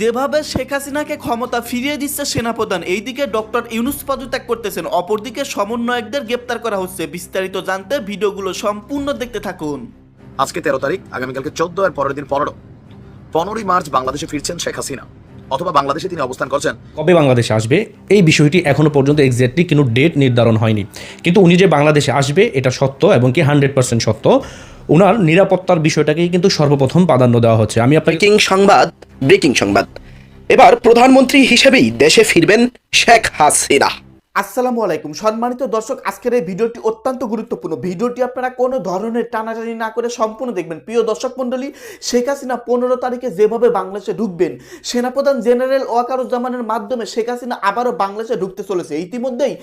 যেভাবে শেখ হাসিনাকে ক্ষমতা ফিরিয়ে দিচ্ছে সেনাপ্রধান এইদিকে ডক্টর ইউনুস পদত্যাগ করতেছেন। অপরদিকে সমন্বয়কদের গ্রেপ্তার করা হচ্ছে। বিস্তারিত জানতে ভিডিওগুলো সম্পূর্ণ দেখতে থাকুন। আজকে তেরো তারিখ আগামীকালকে চোদ্দ আর পরের দিন পনেরো। পনেরোই মার্চ বাংলাদেশে ফিরছেন শেখ হাসিনা। অথবা বাংলাদেশে তিনি অবস্থান করছেন। কবে বাংলাদেশে আসবে? এই বিষয়টি এখনও পর্যন্ত এক্স্যাক্টলি কোনো ডেট নির্ধারণ হয়নি। কিন্তু উনি যে বাংলাদেশে আসবে এটা সত্য এবং কি হান্ড্রেড পার্সেন্ট সত্য। ওনার নিরাপত্তার বিষয়টাকেই কিন্তু সর্বপ্রথম প্রাধান্য দেওয়া হচ্ছে। আমি আপনাকে কিং সংবাদ। ব্রেকিং সংবাদ। এবার প্রধানমন্ত্রী হিসেবেই দেশে ফিরবেন শেখ হাসিনা। আসসালামু আলাইকুম। সম্মানিত দর্শক, আজকের এই ভিডিওটি অত্যন্ত গুরুত্বপূর্ণ। ভিডিওটি আপনারা কোনো ধরনের টানাটানি না করে সম্পূর্ণ দেখবেন। প্রিয় দর্শক মণ্ডলী, শেখ হাসিনা পনেরো তারিখে যেভাবে বাংলাদেশে ঢুকবেন, সেনাপ্রধান জেনারেল ওয়াকারুজ্জামানের মাধ্যমে শেখ হাসিনা আবারও বাংলাদেশে ঢুকতে চলেছে। ইতিমধ্যেই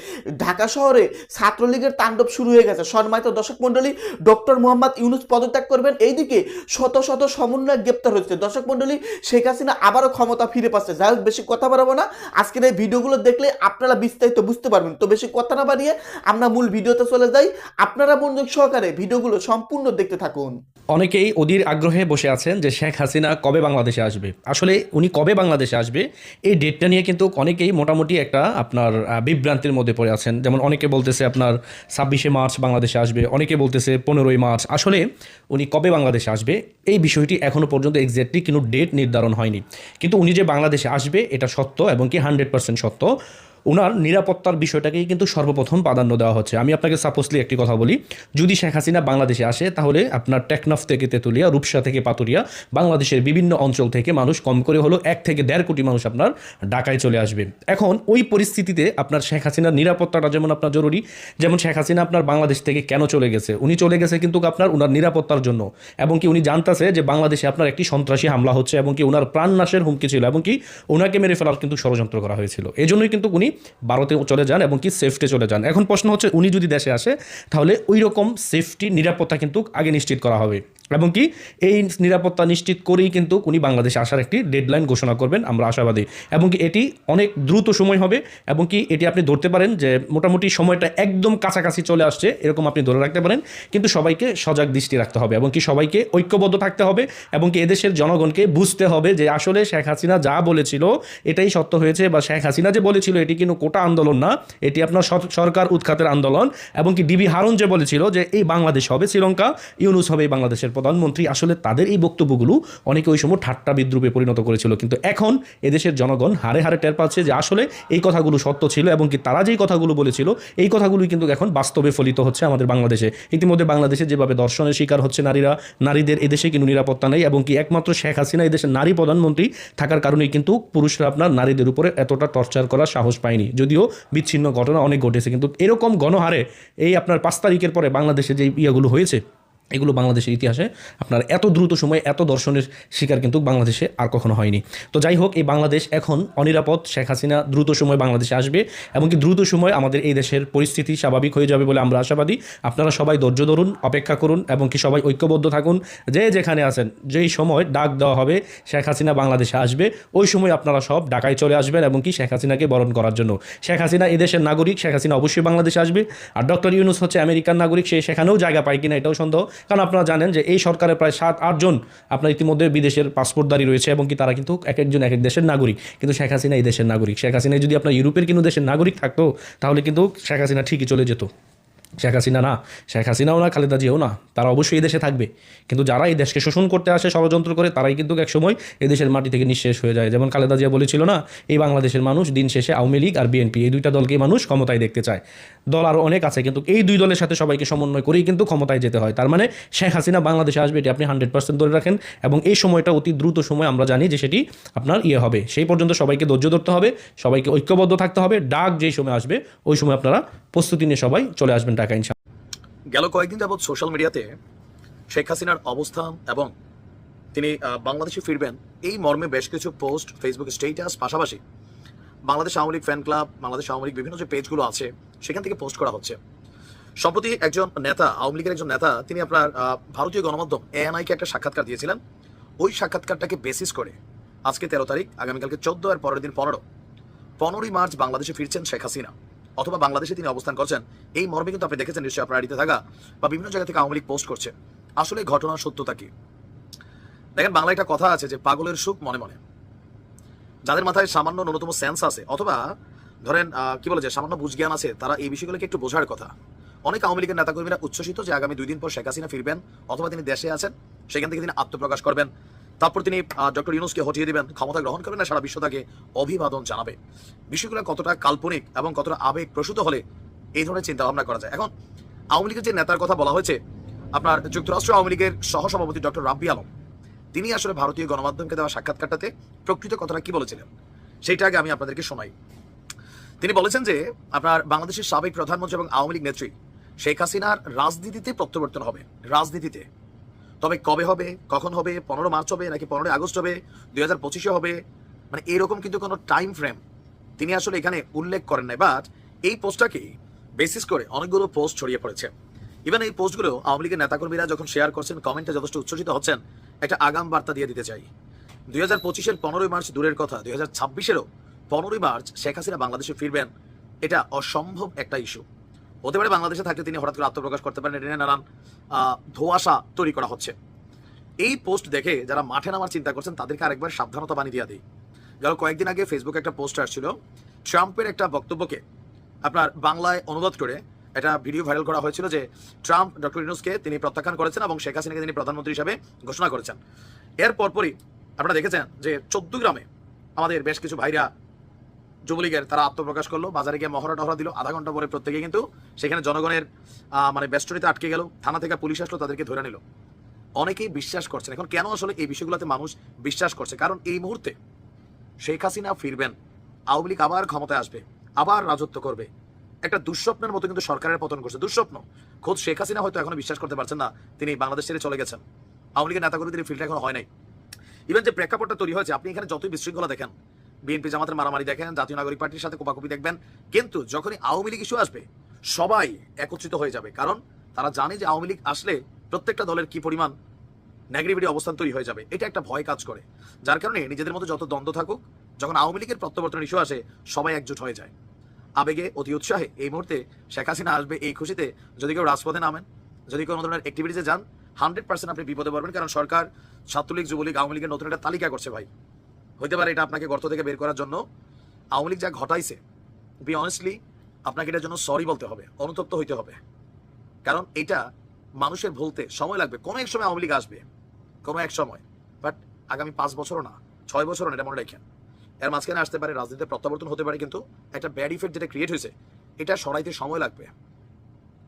ঢাকা শহরে ছাত্রলীগের তাণ্ডব শুরু হয়ে গেছে। সম্মানিত দর্শক মণ্ডলী, ডক্টর মোহাম্মদ ইউনুস পদত্যাগ করবেন। এইদিকে শত শত সমন্বয় গ্রেপ্তার হচ্ছে দর্শক মণ্ডলী, শেখ হাসিনা আবারও ক্ষমতা ফিরে পাচ্ছে। যাই হোক, বেশি কথা বাড়াবো না। আজকের এই ভিডিওগুলো দেখলে আপনারা বিস্তারিত বুঝতে পারবেন। তো বেশি কথা না বাড়িয়ে আমরা মূল ভিডিওতে চলে যাই। আপনারা মনোযোগ সহকারে ভিডিওগুলো সম্পূর্ণ দেখতে থাকুন। অনেকেই অধীর আগ্রহে বসে আছেন যে শেখ হাসিনা কবে বাংলাদেশে আসবে। আসলে উনি কবে বাংলাদেশে আসবে, এই ডেটটা নিয়ে কিন্তু অনেকেই মোটামুটি একটা আপনার বিভ্রান্তির মধ্যে পড়ে আছেন। যেমন অনেকে বলতেছে আপনার ছাব্বিশে মার্চ বাংলাদেশে আসবে, অনেকে বলতেছে পনেরোই মার্চ। আসলে উনি কবে বাংলাদেশে আসবে, এই বিষয়টি এখনও পর্যন্ত এক্স্যাক্টলি কোনো ডেট নির্ধারণ হয়নি। কিন্তু উনি যে বাংলাদেশে আসবে, এটা সত্য এবং কি হান্ড্রেড পার্সেন্ট সত্য। ওনার নিরাপত্তার বিষয়টাকেই কিন্তু সর্বপ্রথম প্রাধান্য দেওয়া হচ্ছে। আমি আপনাকে সাপোজলি একটি কথা বলি, যদি শেখ হাসিনা বাংলাদেশে আসে, তাহলে আপনার টেকনাফ থেকে তেতুলিয়া, রূপসা থেকে পাতুরিয়া, বাংলাদেশের বিভিন্ন অঞ্চল থেকে মানুষ কম করে হলো এক থেকে দেড় কোটি মানুষ আপনার ঢাকায় চলে আসবে। এখন ওই পরিস্থিতিতে আপনার শেখ হাসিনার নিরাপত্তাটা যেমন আপনার জরুরি, যেমন শেখ হাসিনা আপনার বাংলাদেশ থেকে কেন চলে গেছে? উনি চলে গেছে কিন্তু আপনার ওনার নিরাপত্তার জন্য। এবং কি উনি জানতেছে যে বাংলাদেশে আপনার একটি সন্ত্রাসী হামলা হচ্ছে এবং কি ওনার প্রাণ নাশের হুমকি ছিল এবং কি ওনাকে মেরে ফেলার কিন্তু ষড়যন্ত্র করা হয়েছিল। এই জন্যই কিন্তু উনি ভারতে চলে যান এবং কি সেফটে চলে যান। এখন প্রশ্ন হচ্ছে, উনি যদি দেশে আসে, তাহলে ওই রকম সেফটি নিরাপত্তা কিন্তু আগে নিশ্চিত করা হবে। এবং কি এই নিরাপত্তা নিশ্চিত করেই কিন্তু উনি বাংলাদেশে আসার একটি ডেডলাইন ঘোষণা করবেন, আমরা আশাবাদী। এবং কি এটি অনেক দ্রুত সময় হবে এবং কি এটি আপনি ধরতে পারেন যে মোটামুটি সময়টা একদম কাছাকাছি চলে আসছে, এরকম আপনি ধরে রাখতে পারেন, কিন্তু সবাইকে সজাগ দৃষ্টি রাখতে হবে এবং কি সবাইকে ঐক্যবদ্ধ থাকতে হবে এবং কি এদেশের জনগণকে বুঝতে হবে যে আসলে শেখ হাসিনা যা বলেছিল, এটাই সত্য হয়েছে বা শেখ হাসিনা যে বলেছিল, এটি কিন্তু কোটা আন্দোলন না, এটি আপনার সর- সরকার উৎখাতের আন্দোলন এবং কি ডিবি হারুন যে বলেছিল যে এই বাংলাদেশ হবে শ্রীলঙ্কা, ইউনুস হবে এই বাংলাদেশের প্রধানমন্ত্রী আসলে তাদের এই বক্তব্যগুলো অনেকে ওই সময় ঠাট্টা বিদ্রুপে পরিণত করেছিল। কিন্তু এখন এদেশের জনগণ হারে হারে টের পাচ্ছে যে আসলে এই কথাগুলো সত্য ছিল এবং কি তারা যেই কথাগুলো বলেছিল, এই কথাগুলোই কিন্তু এখন বাস্তবে ফলিত হচ্ছে আমাদের বাংলাদেশে। ইতিমধ্যে বাংলাদেশে যেভাবে দর্শনের শিকার হচ্ছে নারীরা, নারীদের এদেশে কিন্তু নিরাপত্তা নেই এবং কি একমাত্র শেখ হাসিনা এদেশের নারী প্রধানমন্ত্রী থাকার কারণেই কিন্তু পুরুষরা আপনার নারীদের উপরে এতটা টর্চার করার সাহস পায়নি। যদিও বিচ্ছিন্ন ঘটনা অনেক ঘটেছে, কিন্তু এরকম গণহারে এই আপনার পাঁচ তারিখের পরে বাংলাদেশে যে ইয়েগুলো হয়েছে এগুলো বাংলাদেশের ইতিহাসে আপনার এত দ্রুত সময়ে এত দর্শনের শিকার কিন্তু বাংলাদেশে আর কখনো হয়নি। তো যাই হোক, এই বাংলাদেশ এখন অনিরাপদ, শেখ হাসিনা দ্রুত সময় বাংলাদেশে আসবে এবং কি দ্রুত সময় আমাদের এই দেশের পরিস্থিতি স্বাভাবিক হয়ে যাবে বলে আমরা আশাবাদী। আপনারা সবাই ধৈর্য ধরুন, অপেক্ষা করুন এবং কি সবাই ঐক্যবদ্ধ থাকুন। যে যেখানে আছেন, যেই সময় ডাক দেওয়া হবে, শেখ হাসিনা বাংলাদেশে আসবে, ওই সময় আপনারা সব ঢাকায় চলে আসবেন এবং কি শেখ হাসিনাকে বরণ করার জন্য। শেখ হাসিনা এদেশের নাগরিক, শেখ হাসিনা অবশ্যই বাংলাদেশে আসবে। আর ডক্টর ইউনুস হচ্ছে আমেরিকান নাগরিক, সে সেখানেও জায়গা পায় কিনা এটাও সন্দেহ। কারণ আপনারা জানেন যে এই সরকারের প্রায় সাত আটজন আপনার ইতিমধ্যে বিদেশের পাসপোর্টদারি রয়েছে এবং কি তারা কিন্তু এক একজন, এক এক দেশের নাগরিক। কিন্তু শেখ হাসিনা এই দেশের নাগরিক। শেখ হাসিনা যদি আপনার ইউরোপের কিন্তু দেশের নাগরিক থাকতো, তাহলে কিন্তু শেখ হাসিনা ঠিকই চলে যেত। শেখ হাসিনা না, শেখ হাসিনাও না, খালেদা জিয়াও না, তারা অবশ্যই এই দেশে থাকবে। কিন্তু যারা এই দেশকে শোষণ করতে আসে, ষড়যন্ত্র করে, তারাই কিন্তু একসময় এই দেশের মাটি থেকে নিঃশেষ হয়ে যায়। যেমন খালেদা জিয়া বলেছিল না, এই বাংলাদেশের মানুষ দিন শেষে আওয়ামী লীগ আর বিএনপি, এই দুইটা দলকেই মানুষ ক্ষমতায় দেখতে চায়। দল আরও অনেক আছে, কিন্তু এই দুই দলের সাথে সবাইকে সমন্বয় করেই কিন্তু ক্ষমতায় যেতে হয়। তার মানে শেখ হাসিনা বাংলাদেশে আসবে, এটি আপনি হান্ড্রেড পার্সেন্ট ধরে রাখেন এবং এই সময়টা অতি দ্রুত সময় আমরা জানি যে সেটি আপনার ইয়ে হবে। সেই পর্যন্ত সবাইকে ধৈর্য ধরতে হবে, সবাইকে ঐক্যবদ্ধ থাকতে হবে। ডাক যেই সময় আসবে, ওই সময় আপনারা প্রস্তুতি নিয়ে সবাই চলে আসবেন। টাকা ইনশা গেল কয়েকদিন যাবৎ সোশ্যাল মিডিয়াতে শেখ হাসিনার অবস্থান এবং তিনি বাংলাদেশে ফিরবেন এই মর্মে বেশ কিছু পোস্ট ফেসবুক স্টেটাস পাশাপাশি বাংলাদেশ আওয়ামী লীগ ফ্যান ক্লাব বাংলাদেশ আওয়ামী লীগ বিভিন্ন যে পেজগুলো আছে, সেখান থেকে পোস্ট করা হচ্ছে। সম্প্রতি একজন নেতা, আওয়ামী লীগের একজন নেতা, তিনি আপনার ভারতীয় গণমাধ্যম এএনআইকে একটা সাক্ষাৎকার দিয়েছিলেন। ওই সাক্ষাৎকারটাকে বেসিস করে আজকে তেরো তারিখ, আগামীকালকে চোদ্দ আর পরের দিন পনেরো, পনেরোই মার্চ বাংলাদেশে ফিরছেন শেখ হাসিনা। অথবা বাংলাদেশে তিনি অবস্থান করছেন, এই মর্মে কিন্তু আপনি দেখেছেন নিশ্চয়ই আপনার আড়িতে থাকা বা বিভিন্ন জায়গা থেকে আওয়ামী পোস্ট করছে। আসলে ঘটনার সত্যতা কি? দেখেন, বাংলায় একটা কথা আছে যে পাগলের সুখ মনে মনে। যাদের মাথায় সামান্য ন্যূনতম সেন্স আছে, অথবা ধরেন কি বলে যে সামান্য বুঝ জ্ঞান আছে, তারা এই বিষয়গুলোকে একটু বোঝার কথা। অনেক আওয়ামী লীগের নেতাকর্মীরা উচ্ছ্বসিত যে আগামী দুই দিন পর শেখ হাসিনা ফিরবেন, অথবা তিনি দেশে আছেন, সেখান থেকে তিনি আত্মপ্রকাশ করবেন। তারপর তিনি ডক্টর ইউনুসকে হটিয়ে দিবেন, ক্ষমতা গ্রহণ করবেন না সারা বিশ্ব তাকে অভিবাদন জানাবে। বিষয়গুলো কতটা কাল্পনিক এবং কতটা আবেগ প্রসূত হলে এই ধরনের চিন্তা ভাবনা করা যায়। এখন, আওয়ামী লীগের যে নেতার কথা বলা হয়েছে, আপনার যুক্তরাষ্ট্র আওয়ামী লীগের সহসভাপতি ডক্টর রাব্বি আলম, তিনি আসলে ভারতীয় গণমাধ্যমকে দেওয়া সাক্ষাৎকারটাতে প্রকৃত কথাটা কি বলেছিলেন? সেইটা আগে আমি আপনাদেরকে শোনাই। তিনি বলেছেন যে, আপনার বাংলাদেশের সাবেক প্রধানমন্ত্রী এবং আওয়ামী লীগ নেত্রী শেখ হাসিনার রাজনীতিতে প্রত্যাবর্তন হবে। রাজনীতিতে। তবে কবে হবে? কখন হবে? পনেরো মার্চ হবে নাকি পনেরোই আগস্ট হবে? দুই হাজার পঁচিশে হবে? মানে এরকম কিন্তু কোনো টাইম ফ্রেম তিনি আসলে এখানে উল্লেখ করেন নাই। বাট এই পোস্টটাকে বেসিস করে অনেকগুলো পোস্ট ছড়িয়ে পড়েছে। ইভেন এই পোস্টগুলো আওয়ামী লীগের নেতাকর্মীরা যখন শেয়ার করছেন কমেন্টে যথেষ্ট উচ্ছ্বসিত হচ্ছেন, একটা আগাম বার্তা দিয়ে দিতে চাই। দুই হাজার পঁচিশের পনেরোই মার্চ দূরের কথা, দুই হাজার ছাব্বিশেরও পনেরোই মার্চ শেখ হাসিনা বাংলাদেশে ফিরবেন, এটা অসম্ভব একটা ইস্যু হতে পারে বাংলাদেশে থাকলে তিনি হঠাৎ করে আত্মপ্রকাশ করতে পারেন, এটা নিয়ে নানান ধোঁয়াশা তৈরি করা হচ্ছে। এই পোস্ট দেখে যারা মাঠে নামার চিন্তা করছেন, তাদেরকে আরেকবার সাবধানতা বানিয়ে দিয়ে দিই। গেল কয়েকদিন আগে ফেসবুকে একটা পোস্ট আসছিল, ট্রাম্পের একটা বক্তব্যকে আপনার বাংলায় অনুবাদ করে একটা ভিডিও ভাইরাল করা হয়েছিল যে ট্রাম্প, ডক্টর ইউনুসকে তিনি প্রত্যাখ্যান করেছেন এবং শেখ হাসিনাকে তিনি প্রধানমন্ত্রী হিসেবে ঘোষণা করেছেন। এর পরপরই আপনারা দেখেছেন যে চোদ্দ গ্রামে আমাদের বেশ কিছু ভাইরা যুবলীগের তারা আত্মপ্রকাশ করল, বাজারে গিয়ে মহড়া টহরা দিল, আধা ঘণ্টা পরে প্রত্যেকে কিন্তু সেখানে জনগণের মানে বেষ্টনীতে আটকে গেল, থানা থেকে পুলিশ আসলো, তাদেরকে ধরে নিল। অনেকেই বিশ্বাস করছেন। এখন কেন আসলে এই বিষয়গুলোতে মানুষ বিশ্বাস করছে? কারণ এই মুহূর্তে শেখ হাসিনা ফিরবেন, আওয়ামী লীগ আবার ক্ষমতায় আসবে, আবার রাজত্ব করবে। একটা দুঃস্বপ্নের মতো কিন্তু সরকারের পতন করছে দুঃস্বপ্ন। খোদ শেখ হাসিনা হয়তো এখনও বিশ্বাস করতে পারছেন না, তিনি বাংলাদেশ ছেড়ে চলে গেছেন। আওয়ামী লীগের নেতাকর্মীদের ফিল্ড এখন হয় নাই। ইভেন যে প্রেক্ষাপটটা তৈরি হয়েছে, আপনি এখানে যতই বিশৃঙ্খলা দেখেন বিএনপি জামাতের মারামারি দেখেন, জাতীয় নাগরিক পার্টির সাথে কোপাকুপি দেখবেন। কিন্তু যখনই আওয়ামী লীগ ইস্যু আসবে, সবাই একত্রিত হয়ে যাবে। কারণ তারা জানে যে আওয়ামী লীগ আসলে প্রত্যেকটা দলের কি পরিমাণ নেগেটিভিটি অবস্থান তৈরি হয়ে যাবে। এটা একটা ভয় কাজ করে। যার কারণে নিজেদের মধ্যে যত দ্বন্দ্ব থাকুক, যখন আওয়ামী লীগের প্রত্যাবর্তন ইস্যু আসে, সবাই একজোট হয়ে যায়। আবেগে অতি উৎসাহে এই মুহূর্তে শেখ হাসিনা আসবে এই খুশিতে। যদি কেউ রাজপথে নামেন, যদি কোনো ধরনের অ্যাক্টিভিটিসে যান হান্ড্রেড পার্সেন্ট আপনি বিপদে পড়বেন। কারণ সরকার, ছাত্রলীগ, যুবলীগ আওয়ামী লীগের নতুন একটা তালিকা করছে ভাই। হইতে পারে এটা আপনাকে গর্ত থেকে বের করার জন্য। আওয়ামী লীগ যা ঘটাইছে বি অনেস্টলি আপনাকে এটার জন্য সরি বলতে হবে, অনুতপ্ত হইতে হবে। কারণ এটা মানুষের ভুলতে সময় লাগবে, কোনো এক সময় আওয়ামী লীগ আসবে, কোনো এক সময়। বাট আগামী পাঁচ বছরও না, ছয় বছরও না, এটা মনে রাখেন। এর মাঝখানে আসতে পারে, রাজনীতিতে প্রত্যাবর্তন হতে পারে, কিন্তু একটা ব্যাড ইফেক্ট যেটা ক্রিয়েট হয়েছে, এটা সরাইতে সময় লাগবে।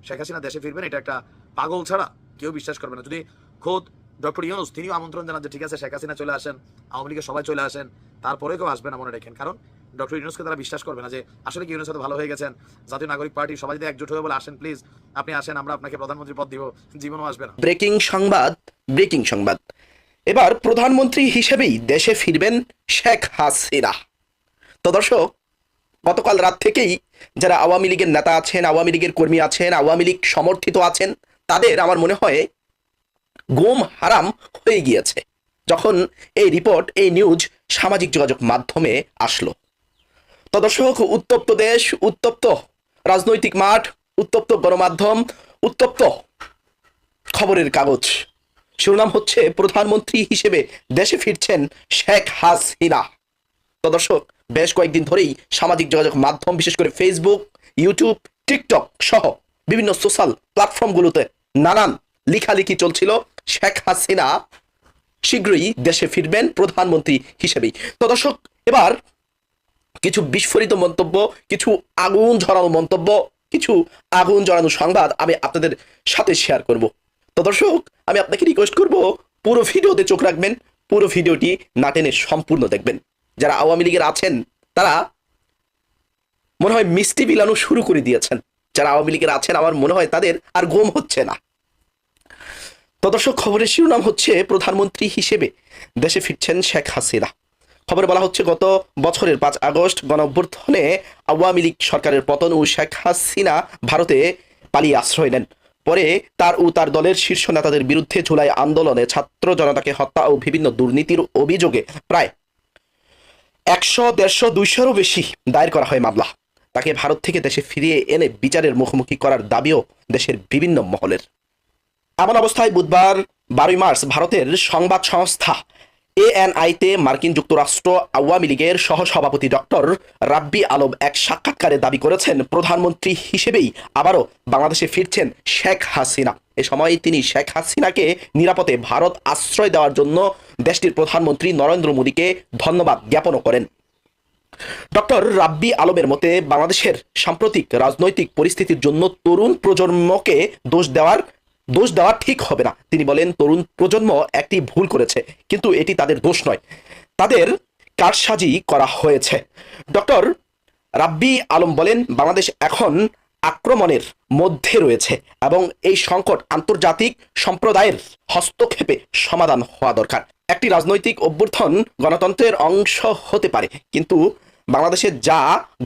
শেখ হাসিনা দেশে ফিরবেন, এটা একটা পাগল ছাড়া কেউ বিশ্বাস করবে না। যদি খোদ ডক্টর ইউনুস, তিনিও আমন্ত্রণ জানান যে ঠিক আছে, শেখ হাসিনা চলে আসেন, আওয়ামী লীগের সবাই চলে আসেন তারপরে কেউ আসবে না মনে রাখেন। কারণ ডক্টর ইউনুসকে তারা বিশ্বাস করবে না যে আসলে কি ইউনুস সাথে ভালো হয়ে গেছেন। জাতীয় নাগরিক পার্টি সবাই যদি একজোট হয়ে বলে, আসেন প্লিজ আপনি আসেন, আমরা আপনাকে প্রধানমন্ত্রী পদ দিব, জীবনও আসবে না। ব্রেকিং সংবাদ ব্রেকিং সংবাদ। এবার প্রধানমন্ত্রী হিসেবেই দেশে ফিরবেন শেখ হাসিনা। তো দর্শক, গতকাল রাত থেকেই যারা আওয়ামী লীগের নেতা আছেন, আওয়ামী লীগের কর্মী আছেন, আওয়ামী লীগ সমর্থিত আছেন, তাদের আমার মনে হয় গোম হারাম হয়ে গিয়েছে। যখন এই রিপোর্ট, এই নিউজ সামাজিক যোগাযোগ মাধ্যমে আসলো। তো দর্শক উত্তপ্ত দেশ, উত্তপ্ত রাজনৈতিক মাঠ, উত্তপ্ত গণমাধ্যম, উত্তপ্ত খবরের কাগজ। শিরোনাম হচ্ছে, প্রধানমন্ত্রী হিসেবে দেশে ফিরছেন শেখ হাসিনা। তো দর্শক বেশ কয়েকদিন ধরেই সামাজিক যোগাযোগ মাধ্যম, বিশেষ করে ফেসবুক ইউটিউব টিকটক সহ বিভিন্ন সোশ্যাল প্ল্যাটফর্মগুলোতে নানান লিখালিখি চলছিল। শেখ হাসিনা শীঘ্রই দেশে ফিরবেন প্রধানমন্ত্রী হিসেবেই। তো দর্শক, এবার কিছু বিস্ফোরিত মন্তব্য, কিছু আগুন ঝরানো মন্তব্য, কিছু আগুন জ্বালানো সংবাদ আমি আপনাদের সাথে শেয়ার করব। তো দর্শক, আমি আপনাকে রিকোয়েস্ট করব, পুরো ভিডিওতে চোখ রাখবেন, পুরো ভিডিওটি না টেনে সম্পূর্ণ দেখবেন। যারা আওয়ামী লীগের আছেন, তারা মনে হয় মিষ্টি বিলানো শুরু করে দিয়েছেন। যারা আওয়ামী লীগের আছেন, আমার মনে হয় তাদের আর ঘুম হচ্ছে না। তো দর্শক খবরের শিরোনাম হচ্ছে প্রধানমন্ত্রী হিসেবে দেশে ফিরছেন শেখ হাসিনা। খবরে বলা হচ্ছে, গত বছরের পাঁচ আগস্ট গণ অভ্যুত্থানে আওয়ামী লীগ সরকারের পতন ও শেখ হাসিনা ভারতে পালিয়ে আশ্রয় নেন। পরে তার ও তার দলের শীর্ষ নেতাদের বিরুদ্ধে জুলাই আন্দোলনে ছাত্র জনতাকে হত্যা ও বিভিন্ন দুর্নীতির অভিযোগে প্রায় একশো, দেড়শো, দুইশোরও বেশি দায়ের করা হয় মামলা। তাকে ভারত থেকে দেশে ফিরিয়ে এনে বিচারের মুখোমুখি করার দাবিও দেশের বিভিন্ন মহলের। এমন অবস্থায় বুধবার বারোই মার্চ ভারতের সংবাদ সংস্থা এএনআইতে মার্কিন যুক্তরাষ্ট্র আওয়ামী লীগের সহসভাপতি ডক্টর রাব্বি আলম এক সাক্ষাৎকারে দাবি করেছেন, প্রধানমন্ত্রী হিসেবেই আবারও বাংলাদেশে ফিরছেন শেখ হাসিনা। এ সময় তিনি শেখ হাসিনাকে নিরাপদে ভারত আশ্রয় দেওয়ার জন্য দেশটির প্রধানমন্ত্রী নরেন্দ্র মোদীকে ধন্যবাদ জ্ঞাপনও করেন। ডক্টর রাব্বি আলমের মতে, বাংলাদেশের সাম্প্রতিক রাজনৈতিক পরিস্থিতির জন্য তরুণ প্রজন্মকে দোষ দেওয়ার দোষ দেওয়া ঠিক হবে না। তিনি বলেন, তরুণ প্রজন্ম একটি ভুল করেছে, কিন্তু এটি তাদের দোষ নয়। তাদের কারসাজি করা হয়েছে। ডক্টর রাব্বি আলম বলেন, বাংলাদেশ এখন আক্রমণের মধ্যে রয়েছে এবং এই সংকট আন্তর্জাতিক সম্প্রদায়ের হস্তক্ষেপে সমাধান হওয়া দরকার। একটি রাজনৈতিক অভ্যর্থন গণতন্ত্রের অংশ হতে পারে, কিন্তু বাংলাদেশে যা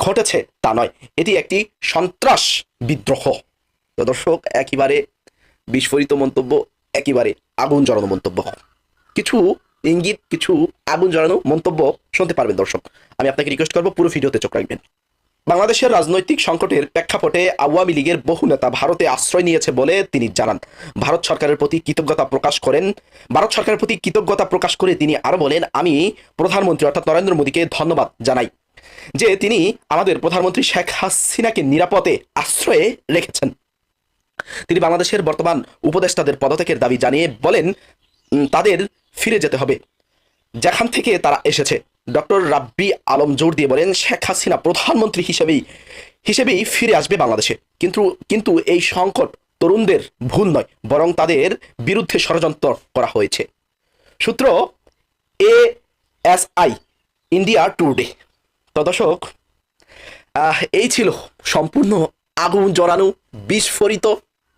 ঘটেছে তা নয়। এটি একটি সন্ত্রাস বিদ্রোহ। দর্শক, একেবারে বিস্ফোরিত মন্তব্য একেবারে আগুন জ্বালানো মন্তব্য কিছু ইঙ্গিত, কিছু আগুন জ্বালানো মন্তব্য শুনতে পারবেন দর্শক। আমি আপনাকে রিকোয়েস্ট করব পুরো ভিডিওতে চোখ রাখবেন। বাংলাদেশের রাজনৈতিক সংকটের প্রেক্ষাপটে আওয়ামী লীগের বহু নেতা ভারতে আশ্রয় নিয়েছে বলে তিনি জানান। ভারত সরকারের প্রতি কৃতজ্ঞতা প্রকাশ করেন। ভারত সরকারের প্রতি কৃতজ্ঞতা প্রকাশ করে তিনি আরও বলেন, আমি প্রধানমন্ত্রী অর্থাৎ নরেন্দ্র মোদীকে ধন্যবাদ জানাই যে তিনি আমাদের প্রধানমন্ত্রী শেখ হাসিনাকে নিরাপদে আশ্রয়ে রেখেছেন। তিনি বাংলাদেশের বর্তমান উপদেষ্টাদের পদত্যাগের দাবি জানিয়ে বলেন তাদের ফিরে যেতে হবে। যেখান থেকে তারা এসেছে। ডক্টর রাব্বি আলম জোর দিয়ে বলেন, শেখ হাসিনা প্রধানমন্ত্রী হিসেবেই হিসেবেই ফিরে আসবে বাংলাদেশে। কিন্তু কিন্তু এই সংকট তরুণদের ভুল নয়, বরং তাদের বিরুদ্ধে ষড়যন্ত্র করা হয়েছে। সূত্র A S I India Today. তো দর্শক এই ছিল সম্পূর্ণ আগুন জড়ানো বিস্ফোরিত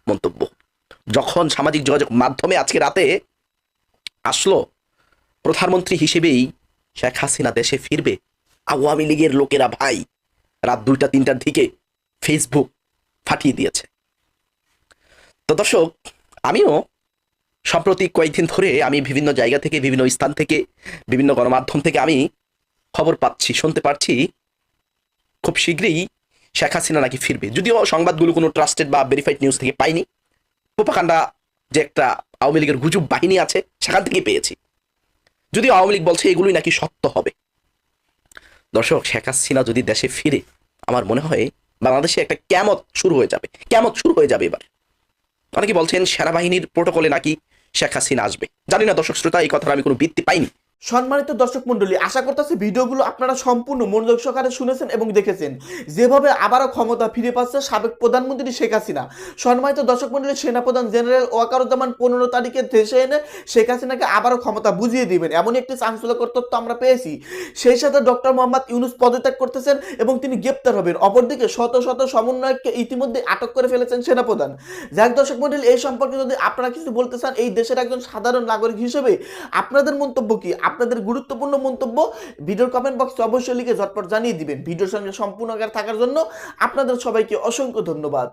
মন্তব্য। যখন সামাজিক যোগাযোগ মাধ্যমে আজকে রাতে আসলো, প্রধানমন্ত্রী হিসেবেই শেখ হাসিনা দেশে ফিরবে। আওয়ামী লীগের লোকেরা ভাই, রাত দুইটা, তিনটার দিকে ফেসবুক ফাটিয়ে দিয়েছে। তো দর্শক, আমিও সম্প্রতি কয়েকদিন ধরে আমি বিভিন্ন জায়গা থেকে, বিভিন্ন স্থান থেকে, বিভিন্ন গণমাধ্যম থেকে আমি খবর পাচ্ছি, শুনতে পারছি। খুব শীঘ্রই শেখ হাসিনা নাকি ফিরবে? যদিও সংবাদগুলো কোনো ট্রাস্টেড বা ভেরিফাইড নিউজ থেকে পাইনি। পোপাকাণ্ডা যে একটা আওয়ামী লীগের গুজব বাহিনী আছে, সেখান থেকেই পেয়েছি। যদিও আওয়ামী লীগ বলছে এগুলোই নাকি সত্য হবে। দর্শক, শেখ হাসিনা যদি দেশে ফিরে, আমার মনে হয় বাংলাদেশে একটা ক্যামত শুরু হয়ে যাবে। ক্যামত শুরু হয়ে যাবে এবার। অনেকে বলছেন, সেনাবাহিনীর প্রোটোকলে নাকি শেখ হাসিনা আসবে। জানি না দর্শক, শ্রোতা, এই কথার আমি কোনো বৃত্তি পাইনি। সম্মানিত দর্শক মন্ডলী আশা করতেছি ভিডিওগুলো আপনারা সম্পূর্ণ মনোযোগ সহকারে শুনেছেন এবং দেখেছেন। যেভাবে আবারও ক্ষমতা ফিরে পাচ্ছে সাবেক প্রধানমন্ত্রী শেখ হাসিনা। সম্মানিত দর্শক মন্ডলী সেনাপ্রধান জেনারেল ওয়াকারুজ্জামান পনেরো তারিখে দেশে এনে শেখ হাসিনাকে আবারও ক্ষমতা বুঝিয়ে দিবেন। এমনই একটি চাঞ্চল্যকর তথ্য আমরা পেয়েছি। সেই সাথে ডক্টর মোহাম্মদ ইউনুস পদত্যাগ করতেছেন এবং তিনি গ্রেপ্তার হবেন। অপরদিকে শত শত সমন্বয়ককে ইতিমধ্যে আটক করে ফেলেছেন সেনাপ্রধান। যাক দর্শক মন্ডলী এই সম্পর্কে যদি আপনারা কিছু বলতে চান, এই দেশের একজন সাধারণ নাগরিক হিসেবে আপনাদের মন্তব্য কি? আপনাদের গুরুত্বপূর্ণ মন্তব্য ভিডিওর কমেন্ট বক্সে অবশ্যই লিখে ঝটপট জানিয়ে দিবেন। ভিডিওর সঙ্গে সম্পূর্ণ থাকার জন্য আপনাদের সবাইকে অসংখ্য ধন্যবাদ।